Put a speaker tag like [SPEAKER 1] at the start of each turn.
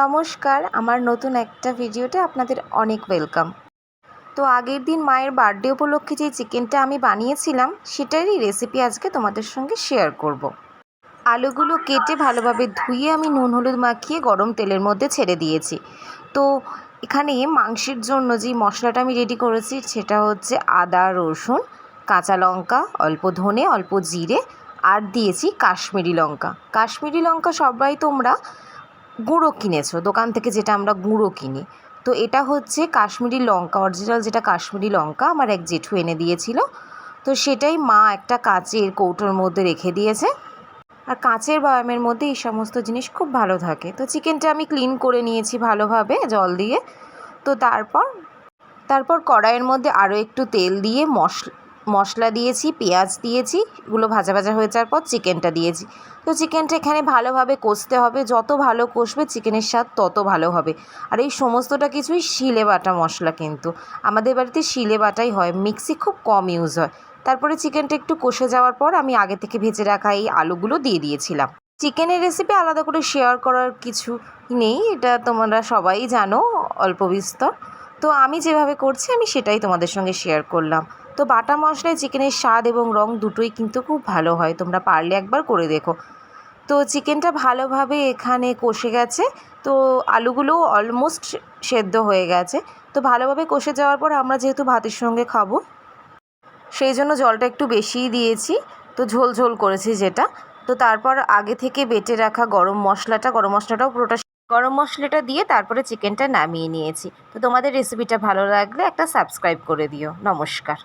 [SPEAKER 1] নমস্কার, আমার নতুন একটা ভিডিওতে আপনাদের অনেক ওয়েলকাম তো আগের দিন মায়ের বার্থডে উপলক্ষে যে চিকেনটা আমি বানিয়েছিলাম, সেটারই রেসিপি আজকে তোমাদের সঙ্গে শেয়ার করব। আলুগুলো কেটে ভালোভাবে ধুয়ে আমি নুন হলুদ মাখিয়ে গরম তেলের মধ্যে ছেড়ে দিয়েছি। তো এখানে মাংসের জন্য যে মশলাটা আমি রেডি করেছি, সেটা হচ্ছে আদা, রসুন, কাঁচা লঙ্কা, অল্প ধনে, অল্প জিরে, আর দিয়েছি কাশ্মীরি লঙ্কা। কাশ্মীরি লঙ্কা সবাই তোমরা গুঁড়ো কিনেছো, দোকান থেকে যেটা আমরা গুঁড়ো কিনি। তো এটা হচ্ছে কাশ্মীরি লঙ্কা অরিজিনাল যেটা কাশ্মীরি লঙ্কা, আমার এক জেঠু এনে দিয়েছিল। তো সেটাই মা একটা কাঁচের কৌটোর মধ্যে রেখে দিয়েছে। আর কাঁচের বয়ামের মধ্যে এই সমস্ত জিনিস খুব ভালো থাকে। তো চিকেনটা আমি ক্লিন করে নিয়েছি ভালোভাবে জল দিয়ে। তো তারপর তারপর কড়াইয়ের মধ্যে আরও একটু তেল দিয়ে মশলা মশলা দিয়েছি, পেঁয়াজ দিয়েছি, এগুলো ভাজা ভাজা হয়ে যাওয়ার পর চিকেনটা দিয়েছি। তো চিকেনটা এখানে ভালোভাবে কষতে হবে, যত ভালো কষবে চিকেনের স্বাদ তত ভালো হবে। আর এই সমস্তটা কিছুই শিলে বাটা মশলা কিন্তু। আমাদের বাড়িতে শিলে বাটাই হয়, মিক্সি খুব কম ইউজ হয়। তারপরে চিকেনটা একটু কষে যাওয়ার পর আমি আগে থেকে ভেজে রাখা এই আলুগুলো দিয়ে দিয়েছিলাম। চিকেনের রেসিপি আলাদা করে শেয়ার করার কিছু নেই, এটা তোমরা সবাই জানো, অল্প বিস্তর। তো আমি যেভাবে করছি, আমি সেটাই তোমাদের সঙ্গে শেয়ার করলাম। তো বাটা মশলায় চিকেনের স্বাদ এবং রং দুটোই কিন্তু খুব ভালো হয়। তোমরা পারলে একবার করে দেখো। তো চিকেনটা ভালোভাবে এখানে কষে গেছে। তো আলুগুলোও অলমোস্ট সেদ্ধ হয়ে গেছে। তো ভালোভাবে কষে যাওয়ার পর আমরা যেহেতু ভাতের সঙ্গে খাব, সেই জন্য জলটা একটু বেশিই দিয়েছি। তো ঝোল ঝোল করেছি যেটা। তো তারপর আগে থেকে বেটে রাখা গরম মশলাটা, গরম মশলাটাও পুরোটা গরম মশলাটা দিয়ে তারপরে চিকেনটা নামিয়ে নিয়েছি। তো তোমাদের রেসিপিটা ভালো লাগলে একটা সাবস্ক্রাইব করে দিও। নমস্কার।